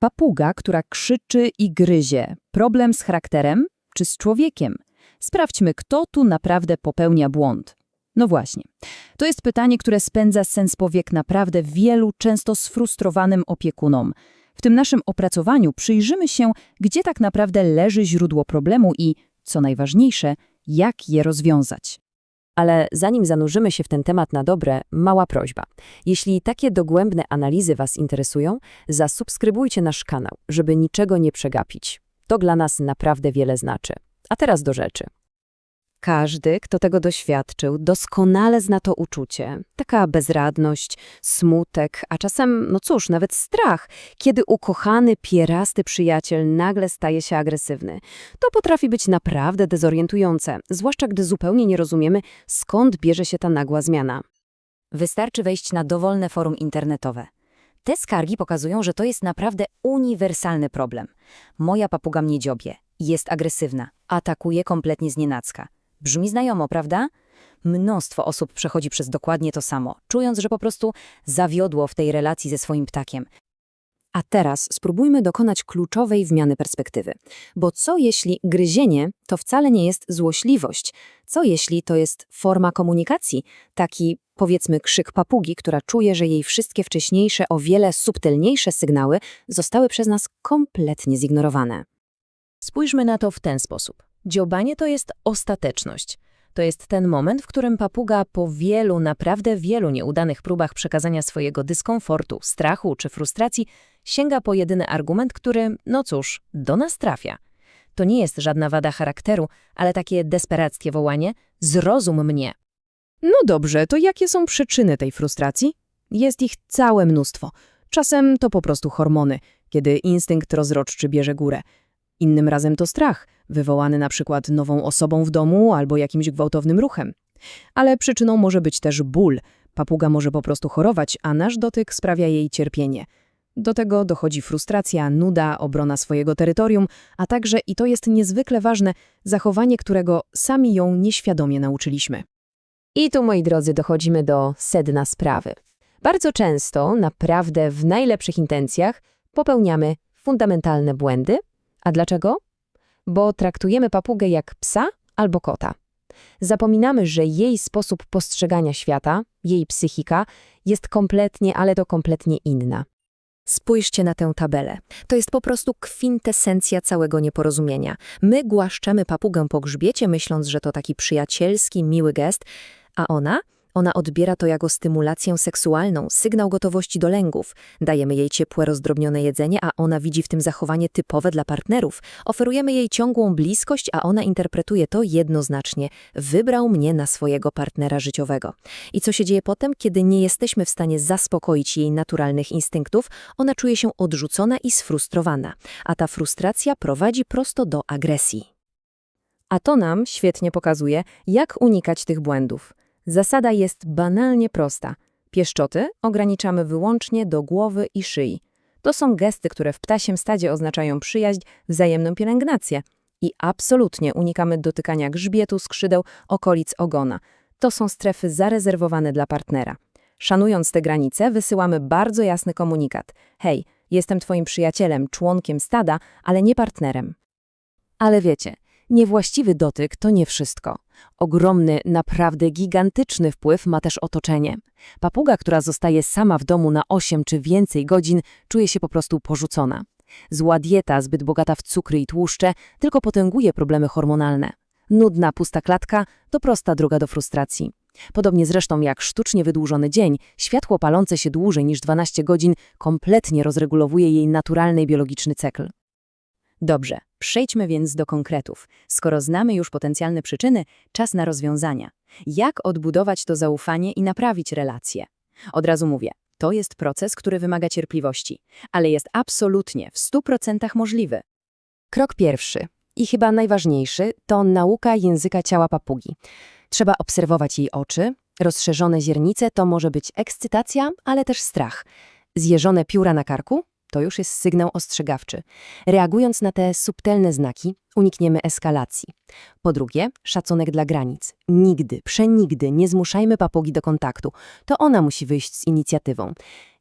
Papuga, która krzyczy i gryzie. Problem z charakterem czy z człowiekiem? Sprawdźmy, kto tu naprawdę popełnia błąd. No właśnie. To jest pytanie, które spędza sens powiek naprawdę wielu, często sfrustrowanym opiekunom. W tym naszym opracowaniu przyjrzymy się, gdzie tak naprawdę leży źródło problemu i, co najważniejsze, jak je rozwiązać. Ale zanim zanurzymy się w ten temat na dobre, mała prośba. Jeśli takie dogłębne analizy Was interesują, zasubskrybujcie nasz kanał, żeby niczego nie przegapić. To dla nas naprawdę wiele znaczy. A teraz do rzeczy. Każdy, kto tego doświadczył, doskonale zna to uczucie. Taka bezradność, smutek, a czasem, no cóż, nawet strach, kiedy ukochany, pierasty przyjaciel nagle staje się agresywny. To potrafi być naprawdę dezorientujące, zwłaszcza gdy zupełnie nie rozumiemy, skąd bierze się ta nagła zmiana. Wystarczy wejść na dowolne forum internetowe. Te skargi pokazują, że to jest naprawdę uniwersalny problem. Moja papuga mnie dziobie, jest agresywna, atakuje kompletnie znienacka. Brzmi znajomo, prawda? Mnóstwo osób przechodzi przez dokładnie to samo, czując, że po prostu zawiodło w tej relacji ze swoim ptakiem. A teraz spróbujmy dokonać kluczowej wmiany perspektywy. Bo co jeśli gryzienie to wcale nie jest złośliwość? Co jeśli to jest forma komunikacji? Taki, powiedzmy, krzyk papugi, która czuje, że jej wszystkie wcześniejsze, o wiele subtelniejsze sygnały zostały przez nas kompletnie zignorowane. Spójrzmy na to w ten sposób. Dziobanie to jest ostateczność. To jest ten moment, w którym papuga po wielu, naprawdę wielu nieudanych próbach przekazania swojego dyskomfortu, strachu czy frustracji sięga po jedyny argument, który, no cóż, do nas trafia. To nie jest żadna wada charakteru, ale takie desperackie wołanie zrozum mnie. No dobrze, to jakie są przyczyny tej frustracji? Jest ich całe mnóstwo. Czasem to po prostu hormony, kiedy instynkt rozrodczy bierze górę. Innym razem to strach, wywołany na przykład nową osobą w domu albo jakimś gwałtownym ruchem. Ale przyczyną może być też ból. Papuga może po prostu chorować, a nasz dotyk sprawia jej cierpienie. Do tego dochodzi frustracja, nuda, obrona swojego terytorium, a także, i to jest niezwykle ważne, zachowanie, którego sami ją nieświadomie nauczyliśmy. I tu, moi drodzy, dochodzimy do sedna sprawy. Bardzo często, naprawdę w najlepszych intencjach, popełniamy fundamentalne błędy. A dlaczego? Bo traktujemy papugę jak psa albo kota. Zapominamy, że jej sposób postrzegania świata, jej psychika jest kompletnie, ale to kompletnie inna. Spójrzcie na tę tabelę. To jest po prostu kwintesencja całego nieporozumienia. My głaszczemy papugę po grzbiecie, myśląc, że to taki przyjacielski, miły gest, a ona? Ona odbiera to jako stymulację seksualną, sygnał gotowości do lęgów. Dajemy jej ciepłe, rozdrobnione jedzenie, a ona widzi w tym zachowanie typowe dla partnerów. Oferujemy jej ciągłą bliskość, a ona interpretuje to jednoznacznie. Wybrał mnie na swojego partnera życiowego. I co się dzieje potem, kiedy nie jesteśmy w stanie zaspokoić jej naturalnych instynktów? Ona czuje się odrzucona i sfrustrowana, a ta frustracja prowadzi prosto do agresji. A to nam świetnie pokazuje, jak unikać tych błędów. Zasada jest banalnie prosta. Pieszczoty ograniczamy wyłącznie do głowy i szyi. To są gesty, które w ptasiem stadzie oznaczają przyjaźń, wzajemną pielęgnację. I absolutnie unikamy dotykania grzbietu, skrzydeł, okolic ogona. To są strefy zarezerwowane dla partnera. Szanując te granice, wysyłamy bardzo jasny komunikat. Hej, jestem twoim przyjacielem, członkiem stada, ale nie partnerem. Ale wiecie, niewłaściwy dotyk to nie wszystko. Ogromny, naprawdę gigantyczny wpływ ma też otoczenie. Papuga, która zostaje sama w domu na 8 czy więcej godzin, czuje się po prostu porzucona. Zła dieta, zbyt bogata w cukry i tłuszcze, tylko potęguje problemy hormonalne. Nudna, pusta klatka to prosta droga do frustracji. Podobnie zresztą jak sztucznie wydłużony dzień, światło palące się dłużej niż 12 godzin kompletnie rozregulowuje jej naturalny biologiczny cykl. Dobrze, przejdźmy więc do konkretów. Skoro znamy już potencjalne przyczyny, czas na rozwiązania. Jak odbudować to zaufanie i naprawić relacje? Od razu mówię, to jest proces, który wymaga cierpliwości, ale jest absolutnie w 100% możliwy. Krok pierwszy i chyba najważniejszy to nauka języka ciała papugi. Trzeba obserwować jej oczy. Rozszerzone źrenice to może być ekscytacja, ale też strach. Zjeżone pióra na karku to już jest sygnał ostrzegawczy. Reagując na te subtelne znaki, unikniemy eskalacji. Po drugie, szacunek dla granic. Nigdy, przenigdy nie zmuszajmy papugi do kontaktu. To ona musi wyjść z inicjatywą.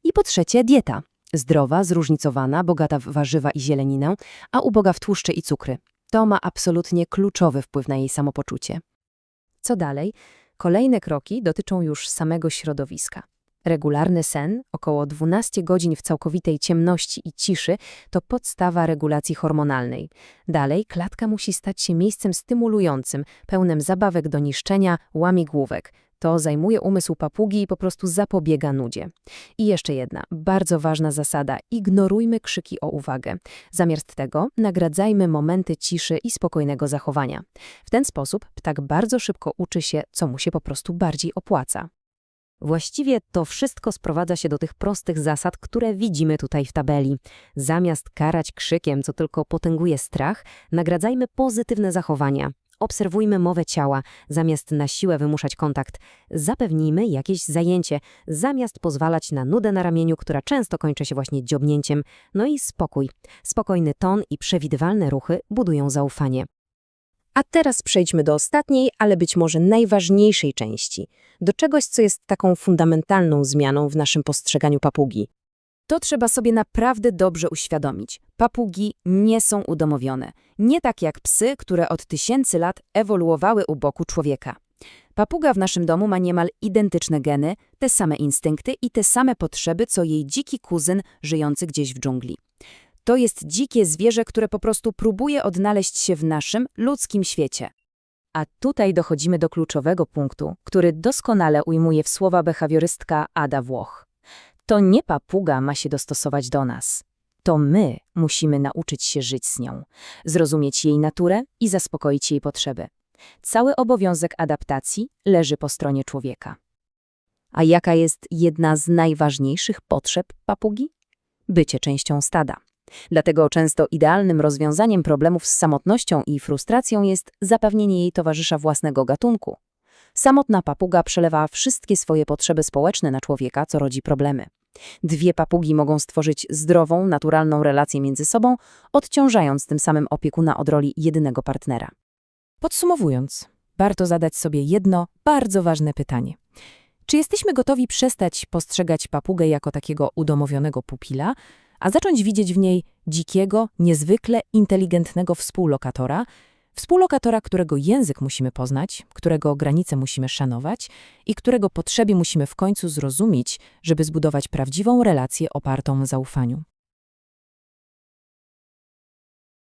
I po trzecie, dieta. Zdrowa, zróżnicowana, bogata w warzywa i zieleninę, a uboga w tłuszcze i cukry. To ma absolutnie kluczowy wpływ na jej samopoczucie. Co dalej? Kolejne kroki dotyczą już samego środowiska. Regularny sen, około 12 godzin w całkowitej ciemności i ciszy, to podstawa regulacji hormonalnej. Dalej klatka musi stać się miejscem stymulującym, pełnym zabawek do niszczenia, łamigłówek. To zajmuje umysł papugi i po prostu zapobiega nudzie. I jeszcze jedna, bardzo ważna zasada. Ignorujmy krzyki o uwagę. Zamiast tego nagradzajmy momenty ciszy i spokojnego zachowania. W ten sposób ptak bardzo szybko uczy się, co mu się po prostu bardziej opłaca. Właściwie to wszystko sprowadza się do tych prostych zasad, które widzimy tutaj w tabeli. Zamiast karać krzykiem, co tylko potęguje strach, nagradzajmy pozytywne zachowania. Obserwujmy mowę ciała, zamiast na siłę wymuszać kontakt. Zapewnijmy jakieś zajęcie, zamiast pozwalać na nudę na ramieniu, która często kończy się właśnie dziobnięciem. No i spokój. Spokojny ton i przewidywalne ruchy budują zaufanie. A teraz przejdźmy do ostatniej, ale być może najważniejszej części, do czegoś, co jest taką fundamentalną zmianą w naszym postrzeganiu papugi. To trzeba sobie naprawdę dobrze uświadomić. Papugi nie są udomowione. Nie tak jak psy, które od tysięcy lat ewoluowały u boku człowieka. Papuga w naszym domu ma niemal identyczne geny, te same instynkty i te same potrzeby, co jej dziki kuzyn żyjący gdzieś w dżungli. To jest dzikie zwierzę, które po prostu próbuje odnaleźć się w naszym, ludzkim świecie. A tutaj dochodzimy do kluczowego punktu, który doskonale ujmuje w słowa behawiorystka Ada Włoch. To nie papuga ma się dostosować do nas. To my musimy nauczyć się żyć z nią, zrozumieć jej naturę i zaspokoić jej potrzeby. Cały obowiązek adaptacji leży po stronie człowieka. A jaka jest jedna z najważniejszych potrzeb papugi? Bycie częścią stada. Dlatego często idealnym rozwiązaniem problemów z samotnością i frustracją jest zapewnienie jej towarzysza własnego gatunku. Samotna papuga przelewa wszystkie swoje potrzeby społeczne na człowieka, co rodzi problemy. Dwie papugi mogą stworzyć zdrową, naturalną relację między sobą, odciążając tym samym opiekuna od roli jedynego partnera. Podsumowując, warto zadać sobie jedno bardzo ważne pytanie. Czy jesteśmy gotowi przestać postrzegać papugę jako takiego udomowionego pupila, a zacząć widzieć w niej dzikiego, niezwykle inteligentnego współlokatora, współlokatora, którego język musimy poznać, którego granice musimy szanować i którego potrzeby musimy w końcu zrozumieć, żeby zbudować prawdziwą relację opartą na zaufaniu.